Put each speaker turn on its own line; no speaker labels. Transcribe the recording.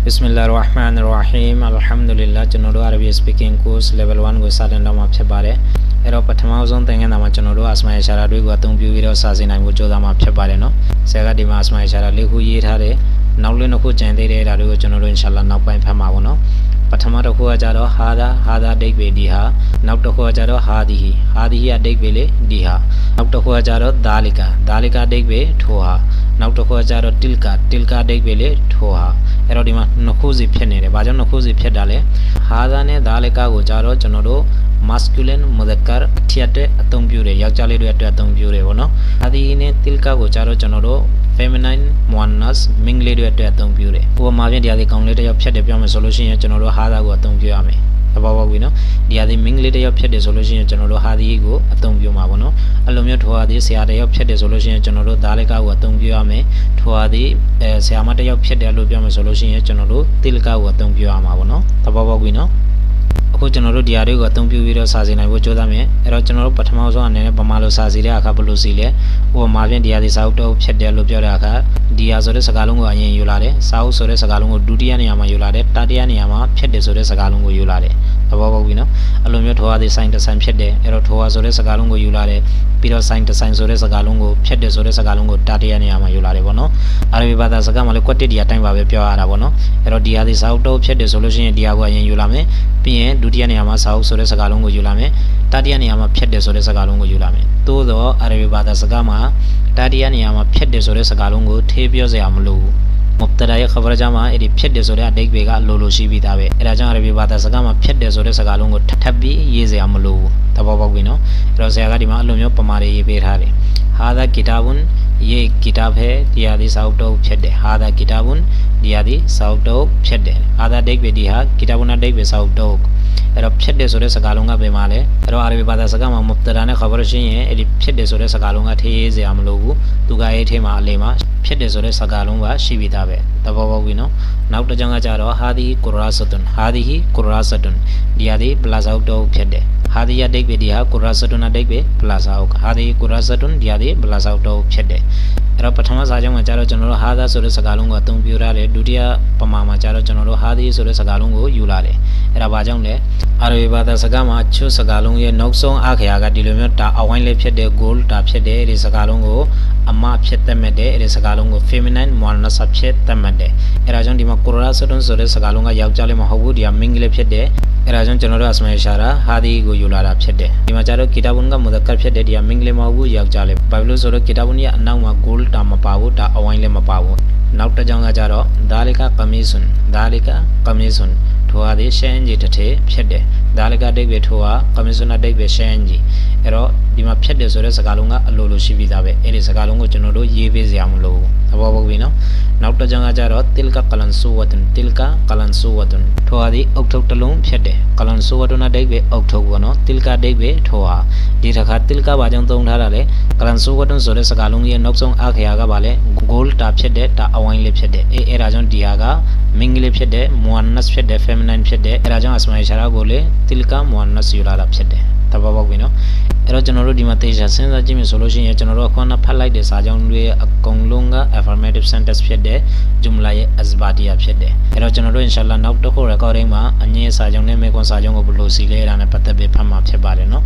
Bismillah ar-Rahman ar-Rahim Alhamdulillah ကျွန်တော်တို့ Arabic speaking course level 1ကိုစတင်တော့မှာဖြစ်ပါတယ်အဲ့တော့ပထမဆုံးသင်ခန်းစာမှာကျွန်တော်တို့ Asma Ishara တွေကိုအသုံးပြုပြီးတော့စာစီနိုင်ဖို့ကြိုးစားမှာဖြစ်ပါတယ်နော်ဆရာကဒီမှာ Asma Ishara လေးခုရေးထားတယ်နောက်လင်းတစ်ခုကျန်သေးတယ်ဒါတွေကိုကျွန်တော်တို့ inshallah နောက်ပိုင်းဖတ်မှာပေါ့နော်ပထမတစ်ခုကကြတော့ဟာဒါဟာဒါဒိတ်ပေဒီဟာနောက်တစ်ခုကကြတော့ဟာဒီဟီဟာဒီဟီအဒိတ်ပေလေဒီဟာနောက်တစ်ခုကကြတော့ဒါလီကာဒါလီကာဒိတ်ပေထိုဟာနောက်တစ်ခုကကြတော့တိလကာတိလကာဒိတ်ပေလေထိုဟာ အဲ့တော့ဒီမှာနှစ်ခုစီဖြစ်နေတယ်ဘာကြောင့်နှစ်ခုစီဖြစ်တာလဲဟာဒါနဲ့ဒါလီကာကိုကြတော့ကျွန်တော်တို့ masculine mudhakkar အထက်အတွက်အသုံးပြုတယ်ယောက်ျားလေးတွေအတွက်အသုံးပြုတယ်ဗောနော်ဟာဒီနဲ့တိလကာကိုကြတော့ကျွန်တော်တို့ feminine monas မိန်းကလေးတွေအတွက်အသုံးပြုတယ်ဥပမာဖြင့်ဒီဟာဒီကောင်လေးတစ်ယောက်ဖြတ်တယ်ပြောမယ်ဆိုလို့ရှိရင်ကျွန်တော်တို့ဟာဒါကိုအသုံးပြုရမယ် သဘောပေါက်ပြီနော်ဒီဟာဒီမိန်းကလေးတစ်ယောက်ဖြတ်တယ်ဆိုလို့ရှိရင်ကျွန်တော်တို့ဟာဒီကိုအသုံးပြုမှာပေါ့နော်အဲ့လိုမျိုးထိုဟာဒီဆရာတစ်ယောက်ဖြတ်တယ်ဆိုလို့ရှိရင်ကျွန်တော်တို့ဒါလီကာကိုအသုံးပြုရမယ်ထိုဟာဒီအဲဆရာမတစ်ယောက်ဖြတ်တယ်လို့ပြောမယ်ဆိုလို့ရှိရင်ကျွန်တော်တို့တိလကာကိုအသုံးပြုရမှာပေါ့နော်သဘောပေါက်ပြီနော် အခုကျွန်တော်တို့ဒီဟာတွေကိုအသုံးပြုပြီးတော့စာစီနိုင်ဖို့ကြိုးစားမယ်အဲ့တော့ကျွန်တော်တို့ပထမဆုံးအနေနဲ့ဗမာလိုစာစီတဲ့အခါဘယ်လိုစီလဲဥပမာဖြင့်ဒီဟာဒီစာအုပ်တော့ဖြစ်တယ်လို့ပြောတဲ့အခါဒီဟာဆိုတဲ့စကားလုံးကိုအရင်ယူလာတယ်စာအုပ်ဆိုတဲ့စကားလုံးကိုဒုတိယနေရာမှာယူလာတယ်တတိယနေရာမှာဖြစ်တယ်ဆိုတဲ့စကားလုံးကိုယူလာတယ်သဘောပေါက်ပြီနော်အဲ့လိုမျိုးထိုဟာဒီဆိုင်တစ်ဆိုင်ဖြစ်တယ်အဲ့တော့ထိုဟာဆိုတဲ့စကားလုံးကိုယူလာတယ်ပြီးတော့ဆိုင်တစ်ဆိုင်ဆိုတဲ့စကားလုံးကိုဖြစ်တယ်ဆိုတဲ့စကားလုံးကိုတတိယနေရာမှာယူလာတယ်ပေါ့နော် အာရဗီဘာသာစကားမှာလည်းကွက်တစ်ဒီအတိုင်းပါပဲပြောရတာပေါ့နော်အဲ့တော့ဒီဟာဒီစာအုပ်တော့ဖြစ်တယ်ဆိုလို့ရှိရင်ဒီဟာကိုအရင်ယူလာမယ်ပြီးရင်ဒုတိယနေရာမှာစာအုပ်ဆိုတဲ့စကားလုံးကိုယူလာမယ်တတိယနေရာမှာဖြစ်တယ်ဆိုတဲ့စကားလုံးကိုယူလာမယ်သို့တော့အာရဗီဘာသာစကားမှာတတိယနေရာမှာဖြစ်တယ်ဆိုတဲ့စကားလုံးကိုထေးပြောစရာမလိုဘူးမုတ်တရာရဲ့ခဘရကြမှာအဲ့ဒီဖြစ်တယ်ဆိုတဲ့အတိတ်တွေကလိုလိုရှိပြီးသားပဲအဲ့ဒါကြောင့်အရဘီဘာသာစကားမှာဖြစ်တယ်ဆိုတဲ့စကားလုံးကိုထပ်ထပ်ပြီးရေးစရာမလိုဘူးသဘောပေါက်ပြီနော်အဲ့တော့ဆရာကဒီမှာအလိုမျိုးပမာတွေရေးပေးထားတယ်ဟာဒါဂီတာဘွန် ये एक किताब है दियादिस out of हादा किताबुन ဒါဂီတာဘွန်ဒီဟာဒီစာအုပ်တော့ဖြစ်တယ်ဟာဒါဒိတ်ပဲဒီဟာဂီတာဘွန်နဲ့ဒိတ်ပဲစာအုပ်တော့အဲ့တော့ဖြစ်တယ်ဆိုတဲ့စကားလုံးကဘယ်မှာလဲအဲ့တော့အာရဗီဘာသာစကားမှာမုတ်တရာနဲ့ခဘရရှင်းရင်အဲ့ဒီဖြစ်တယ်ဆိုတဲ့စကားလုံးကထေးရေးစရာမလိုဘူးသူကအဲ့ထဲမှာအလေမှာဖြစ်တယ်ဆိုတဲ့စကားလုံးကရှိပြီးသားပဲသဘောပေါက်ပြီနော်နောက်တစ်ကြောင်းကကြတော့ဟာဒီကုရာဆတ်တွန်ဟာဒီကုရာဆတ်တွန်ဒီဟာဒီပလာဇာုတ်တော့ဖြစ်တယ်ဟာဒီရဒိတ်ပဲဒီဟာကုရာဆတ်တွန်ဒိတ်ပဲပလာဇာုတ်ဟာဒီကုရာဆတ်တွန်ဒီဟာဒီပလာဇာုတ်တော့ဖြစ်တယ်အဲ့တော့ပထမစာကြောင်းမှာကျတော့ကျွန်တော်တို့ဟာသာဆိုတဲ့စကားလုံးကိုအသုံးပြုရတယ်ဒုတိယပမာမှာကျတော့ကျွန်တော်တို့ဟာဒီဆိုတဲ့စကားလုံးကိုယူလာတယ်အဲ့ဒါဘာကြောင့်လဲအာရဗီဘာသာစကားမှာချွတ်စကားလုံးရဲ့နောက်ဆုံးအခရာကဒီလိုမျိုးတာအဝိုင်းလေးဖြစ်တဲ့ goal တာဖြစ်တဲ့ဒီစကားလုံးကိုအမဖြစ်သက်မဲ့တဲ့အဲ့ဒီစကားလုံးကို feminine muannas ဖြစ်သက်မဲ့တဲ့အဲ့ဒါကြောင့်ဒီမှာ qurra ဆိုတဲ့ဆိုတဲ့စကားလုံးကယောက်ျားလေးမဟုတ်ဘူးဒီကမိန်းကလေးဖြစ်တဲ့အဲ့ဒါကြောင့်ကျွန်တော်တို့အစမရှာရာဟာဒီကိုယူလာတာဖြစ်တယ်ဒီမှာကျတော့ကီတာဘွန်ကမုဒကတ်ဖြစ်တဲ့ဒီကမိန်းကလေးမဟုတ်ဘူးယောက်ျားလေးဘာဖြစ်လို့ဆိုတော့ကီတာဘွန်ရဲ့အနောက်မှာ goal တာမပါဘူးဒါအဝိုင်းလေးမပါဘူးနောက်တစ်ကြောင်းကကြတော့ဒါလီကာကမီဆွန်ဒါလီကာကမီဆွန်ထိုဟာဒီရှန်ကြီးတစ်ထည်ဖြစ်တယ်ဒါလီကာဒိတ်ပဲထိုဟာကမီဆွန်ဒိတ်ပဲရှန်ကြီးအဲ့တော့ဒီမှာဖြစ်တယ်ဆိုတဲ့စကားလုံးကအလိုလိုရှိပြီးသားပဲအဲ့ဒီစကားလုံးကိုကျွန်တော်တို့ရေးပေးစရာမလိုဘူးသဘောပေါက်ပြီနော်နောက်တစ်ကြောင်းကကြတော့တိလကကလန်ဆူဝတ်န်တိလကကလန်ဆူဝတ်န်ထိုဟာဒီအုတ်ထုတ်တစ်လုံးဖြစ်တယ်ကလန်ဆူဝတ်န်ဒိတ်ပဲအုတ်ထုတ်ပေါ့နော်တိလကဒိတ်ပဲထိုဟာဒီတစ်ခါတိလကဘာကြောင့်သုံးထားတာလဲကလန်ဆူဝတ်န်ဆိုတဲ့စကားလုံးရဲ့နောက်ဆုံးအခရာကပါလဲ goal တာဖြစ်တဲ့တာအဝိုင်းလေးဖြစ်တဲ့အေးအဲ့ဒါကြောင့်ဒီဟာကမင်္ဂလေးဖြစ်တဲ့ muannas ဖြစ်တဲ့ feminine ဖြစ်တဲ့အဲ့ဒါကြောင့်အစမိုင်ရှာရာကိုလေတိလက muannas ယူလာတာဖြစ်တယ်တဘောပေါက်ပြီနော် အဲ့တော့ကျွန်တော်တို့ဒီမှာသေချာစဉ်းစားကြည့်မယ်ဆိုလို့ရှိရင်ကျွန်တော်တို့အခုနဖတ်လိုက်တဲ့စာကြောင်းတွေအကုန်လုံးက affirmative sentence ဖြစ်တဲ့ jumla ရဲ့ asbatiya ဖြစ်တယ်အဲ့တော့ကျွန်တော်တို့ inshallah နောက်တစ်ခု recording မှာအငြင်းစာကြောင်းနဲ့မေကွန်စာကြောင်းကိုဘယ်လိုစီလဲအဲ့ဒါနဲ့ပတ်သက်ပြီးဖတ်မှာဖြစ်ပါတယ်နော်